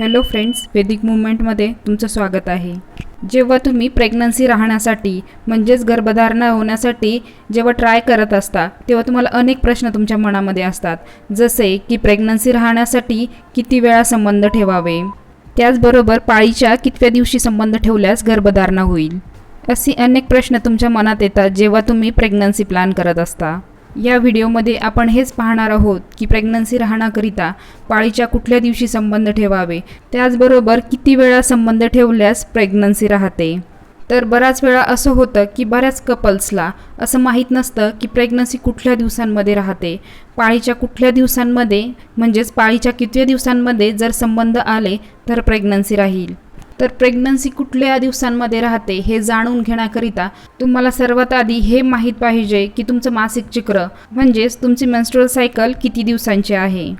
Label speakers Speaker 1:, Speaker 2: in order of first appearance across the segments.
Speaker 1: Hello friends वेदिक मुवमेंटमध्ये तुमचं स्वागत आहे. जेव्हा तुम्ही प्रेग्नन्सी राहण्यासाठी म्हणजेच गर्भधारणा होण्यासाठी जेव्हा ट्राय करत असता तेव्हा तुम्हाला अनेक प्रश्न तुमच्या मनामध्ये असतात. जसे की प्रेग्नन्सी राहण्यासाठी किती वेळा संबंध ठेवावे? त्याचबरोबर पाळीच्या कितव्या दिवशी संबंध ठेवल्यास गर्भधारणा होईल? असे अनेक प्रश्न तुमच्या मनात येतात जेव्हा तुम्ही प्रेग्नन्सी प्लॅन करत असता. या व्हिडिओमध्ये आपण हेच पाहणार आहोत की प्रेग्नन्सी राहण्याकरिता पाळीच्या कुठल्या दिवशी संबंध ठेवावे? त्याचबरोबर किती वेळा संबंध ठेवल्यास प्रेग्नन्सी राहते? तर बऱ्याच वेळा असं होतं की बऱ्याच कपल्सला असं माहीत नसतं की प्रेग्नन्सी कुठल्या दिवसांमध्ये राहते. पाळीच्या कुठल्या दिवसांमध्ये म्हणजेच पाळीच्या कितव्या दिवसांमध्ये जर संबंध आले तर प्रेग्नन्सी राहील. तर प्रेग्नन्सी कुठल्या दिवसांमध्ये राहते हे जाणून घेण्याकरिता तुम्हाला सर्वात आधी हे माहीत पाहिजे की तुमचं मासिक चक्र म्हणजेच तुमची मेन्स्ट्रुअल सायकल किती दिवसांची आहे?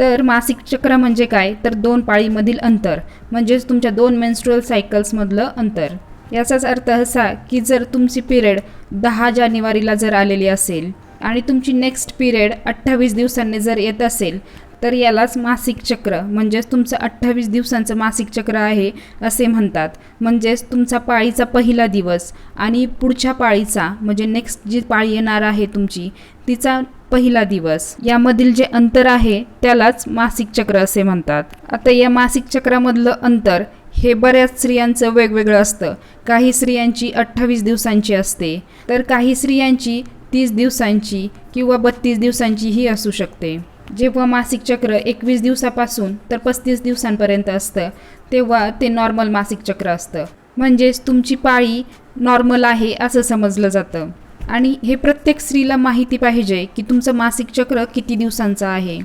Speaker 1: तर मासिक चक्र म्हणजे काय? तर दोन पाळीमधील अंतर म्हणजेच तुमच्या दोन मेन्स्ट्रुअल सायकल्समधलं अंतर. याचाच अर्थ असा की जर तुमची पिरियड दहा जानेवारीला जर आलेली असेल आणि तुमची नेक्स्ट पिरियड अठ्ठावीस दिवसांनी जर येत असेल तर यालाच मासिक चक्र म्हणजेच तुमचं अठ्ठावीस दिवसांचं मासिक चक्र आहे असे म्हणतात. म्हणजेच तुमचा पाळीचा पहिला दिवस आणि पुढच्या पाळीचा म्हणजे नेक्स्ट जी पाळी येणार आहे तुमची तिचा पहिला दिवस. यामधील जे अंतर आहे त्यालाच मासिक चक्र असे म्हणतात. आता या मासिक चक्रामधलं अंतर हे बऱ्याच स्त्रियांचं वेगवेगळं असतं. काही स्त्रियांची अठ्ठावीस दिवसांची असते तर काही स्त्रियांची तीस दिवसांची किंवा बत्तीस दिवसांचीही असू शकते. जेव्हा मासिक चक्र एकवीस दिवसापासून तर पस्तीस दिवसांपर्यंत असतं तेव्हा ते नॉर्मल मासिक चक्र असतं. म्हणजेच तुमची पाळी नॉर्मल आहे असं समजलं जातं. आणि हे प्रत्येक स्त्रीला माहिती पाहिजे की तुमचं मासिक चक्र किती दिवसांचं आहे.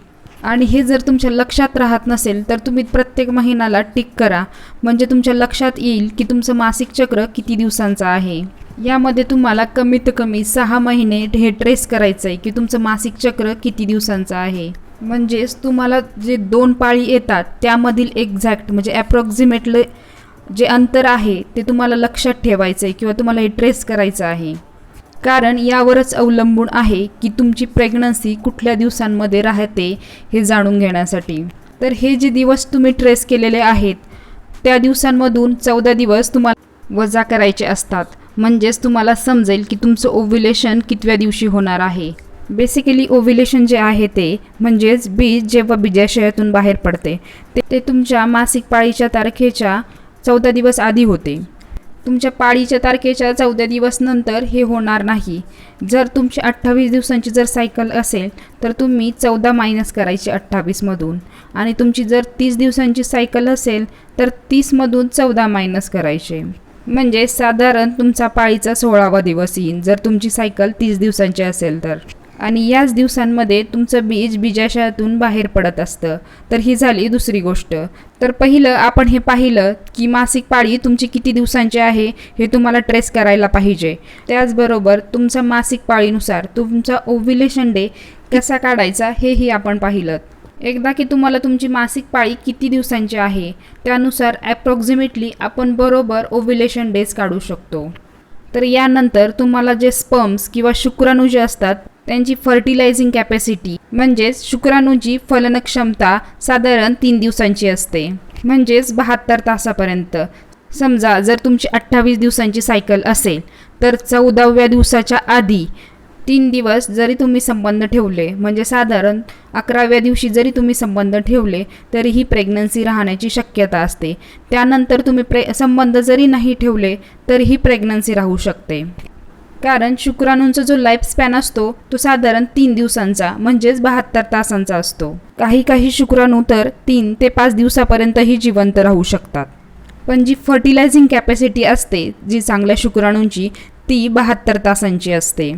Speaker 1: आणि हे जर तुमच्या लक्षात राहत नसेल तर तुम्ही प्रत्येक महिन्याला टिक करा. म्हणजे तुमच्या लक्षात येईल की तुमचं मासिक चक्र किती दिवसांचं आहे. यामध्ये तुम्हाला कमीत कमी सहा महिने हे ट्रेस करायचं आहे की तुमचं मासिक चक्र किती दिवसांचं आहे. म्हणजेच तुम्हाला जे दोन पाळी येतात त्यामधील एक्झॅक्ट म्हणजे ॲप्रॉक्झिमेटलं जे अंतर आहे ते तुम्हाला लक्षात ठेवायचं आहे किंवा तुम्हाला हे ट्रेस करायचं आहे. कारण यावरच अवलंबून आहे की तुमची प्रेग्नन्सी कुठल्या दिवसांमध्ये राहते हे जाणून घेण्यासाठी. तर हे जे दिवस तुम्ही ट्रेस केलेले आहेत त्या दिवसांमधून चौदा दिवस तुम्हाला वजा करायचे असतात. म्हणजेच तुम्हाला समजेल की तुमचं ओव्ह्युलेशन कितव्या दिवशी होणार आहे. बेसिकली ओव्हिलेशन जे आहे ते म्हणजेच बीज जेव्हा बीजाशयातून बाहेर पडते ते ते तुमच्या मासिक पाळीच्या तारखेच्या चौदा दिवस आधी होते. तुमच्या पाळीच्या तारखेच्या चौदा दिवस नंतर हे होणार नाही. जर तुमची अठ्ठावीस दिवसांची जर सायकल असेल तर तुम्ही चौदा मायनस करायची अठ्ठावीसमधून आणि तुमची जर तीस दिवसांची सायकल असेल तर तीसमधून चौदा मायनस करायचे. म्हणजे साधारण तुमचा पाळीचा सोळावा दिवस येईल जर तुमची सायकल तीस दिवसांची असेल तर. आणि याच दिवसांमध्ये तुमचं बीज बीजाशयातून बाहेर पडत असतं. तर ही झाली दुसरी गोष्ट. तर पहिलं आपण हे पाहिलं की मासिक पाळी तुमची किती दिवसांची आहे हे तुम्हाला ट्रेस करायला पाहिजे. त्याचबरोबर तुमचा मासिक पाळीनुसार तुमचा ओव्ह्युलेशन डे कसा काढायचा हेही आपण पाहिलं. एकदा की तुम्हाला तुमची मासिक पाळी किती दिवसांची आहे त्यानुसार ॲप्रॉक्झिमेटली आपण बरोबर ओव्युलेशन डेज काढू शकतो. तर यानंतर तुम्हाला जे स्पर्म्स किंवा शुक्राणू जे असतात त्यांची फर्टिलायझिंग कॅपॅसिटी म्हणजेच शुक्राणूची फलन क्षमता साधारण तीन दिवसांची असते. म्हणजेच बहात्तर तासापर्यंत. समजा जर तुमची अठ्ठावीस दिवसांची सायकल असेल तर चौदाव्या दिवसाच्या आधी तीन दिवस जरी तुम्ही संबंध ठेवले म्हणजे साधारण अकराव्या दिवशी जरी तुम्ही संबंध ठेवले तरीही प्रेग्नन्सी राहण्याची शक्यता असते. त्यानंतर तुम्ही प्रे संबंध जरी नाही ठेवले तरीही प्रेग्नन्सी राहू शकते. कारण शुक्राणूंचा जो लाईफ स्पॅन असतो तो साधारण तीन दिवसांचा म्हणजेच बहात्तर तासांचा असतो. काही काही शुक्राणू तर तीन ते पाच दिवसापर्यंतही जिवंत राहू शकतात. पण जी फर्टिलायझिंग कॅपॅसिटी असते जी चांगल्या शुक्राणूंची ती बहात्तर तासांची असते.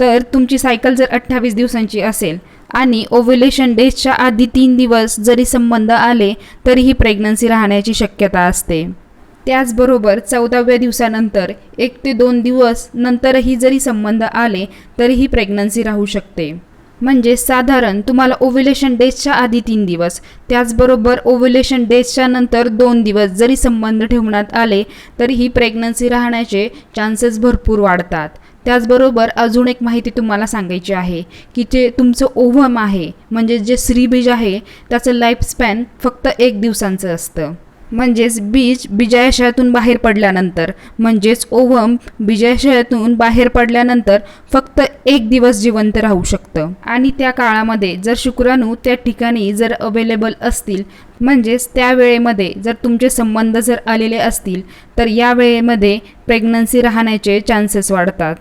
Speaker 1: तर तुमची सायकल जर अठ्ठावीस दिवसांची असेल आणि ओव्ह्युलेशन डेजच्या आधी तीन दिवस जरी संबंध आले तरीही प्रेग्नन्सी राहण्याची शक्यता असते. त्याचबरोबर चौदाव्या दिवसानंतर एक ते दोन दिवस नंतरही जरी संबंध आले तरीही प्रेग्नन्सी राहू शकते. म्हणजे साधारण तुम्हाला ओव्ह्युलेशन डेजच्या आधी तीन दिवस त्याचबरोबर ओव्ह्युलेशन डेजच्या नंतर दोन दिवस जरी संबंध ठेवण्यात आले तरीही प्रेग्नन्सी राहण्याचे चान्सेस भरपूर वाढतात. त्याचबरोबर अजून एक माहिती तुम्हाला सांगायची आहे की जे तुमचं ओव्हम आहे म्हणजे जे श्रीबीज आहे त्याचं लाईफ स्पॅन फक्त एक दिवसांचं असतं. म्हणजेच बीज बीजाशयातून बाहेर पडल्यानंतर म्हणजेच ओव्हम बीजाशयातून बाहेर पडल्यानंतर फक्त एक दिवस जिवंत राहू शकतं. आणि त्या काळामध्ये जर शुक्राणू त्या ठिकाणी जर अवेलेबल असतील म्हणजेच त्या वेळेमध्ये जर तुमचे संबंध जर आलेले असतील तर या वेळेमध्ये प्रेग्नन्सी राहण्याचे चान्सेस वाढतात.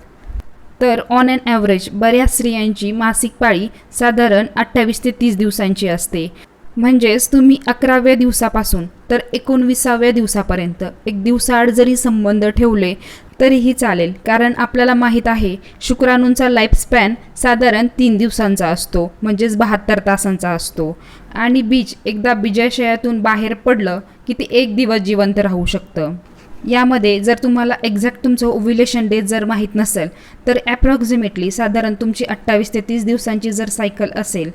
Speaker 1: तर ऑन अँड ॲव्हरेज बऱ्याच स्त्रियांची मासिक पाळी साधारण अठ्ठावीस ते तीस दिवसांची असते. म्हणजेच तुम्ही अकराव्या दिवसापासून तर एकोणविसाव्या दिवसापर्यंत एक दिवसाआड जरी संबंध ठेवले तरीही चालेल. कारण आपल्याला माहीत आहे शुक्राणूंचा लाईफ स्पॅन साधारण तीन दिवसांचा असतो म्हणजेच बहात्तर तासांचा असतो. आणि बीज एकदा बीजाशयातून बाहेर पडलं की ते एक दिवस जिवंत राहू शकतं. यामध्ये जर तुम्हाला एक्झॅक्ट तुमचं ओव्युलेशन डेट जर माहीत नसेल तर ॲप्रॉक्झिमेटली साधारण तुमची अठ्ठावीस ते तीस दिवसांची जर सायकल असेल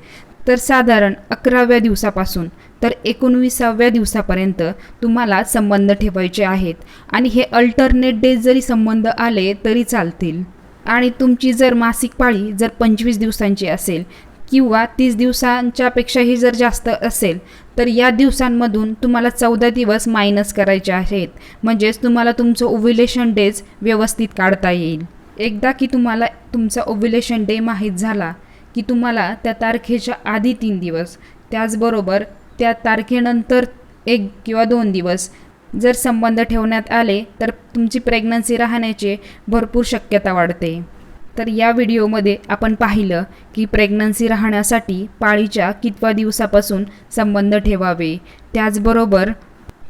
Speaker 1: तर साधारण अकराव्या दिवसापासून तर एकोणविसाव्या दिवसापर्यंत तुम्हाला संबंध ठेवायचे आहेत आणि हे अल्टरनेट डेज जरी संबंध आले तरी चालतील. आणि तुमची जर मासिक पाळी जर पंचवीस दिवसांची असेल किंवा तीस दिवसांच्यापेक्षाही जर जास्त असेल तर या दिवसांमधून तुम्हाला चौदा दिवस मायनस करायचे आहेत. म्हणजेच तुम्हाला तुमचं ओव्युलेशन डेज व्यवस्थित काढता येईल. एकदा की तुम्हाला तुमचा ओव्युलेशन डे माहीत झाला की तुम्हाला त्या तारखेच्या आधी तीन दिवस त्याचबरोबर त्या तारखेनंतर एक किंवा दोन दिवस जर संबंध ठेवण्यात आले तर तुमची प्रेग्नन्सी राहण्याची भरपूर शक्यता वाढते. तर या व्हिडिओमध्ये आपण पाहिलं की प्रेग्नन्सी राहण्यासाठी पाळीच्या कितवा दिवसापासून संबंध ठेवावे. त्याचबरोबर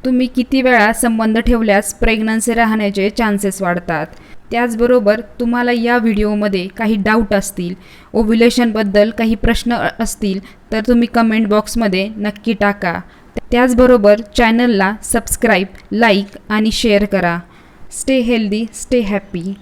Speaker 1: तुम्ही किती वेळा संबंध ठेवल्यास प्रेग्नन्सी राहण्याचे चान्सेस वाढतात. त्याचबरोबर तुम्हाला या व्हिडिओमध्ये काही डाऊट असतील ओव्युलेशनबद्दल काही प्रश्न असतील तर तुम्ही कमेंट बॉक्समध्ये नक्की टाका. त्याचबरोबर चॅनलला सबस्क्राईब लाईक आणि शेअर करा. Stay healthy stay happy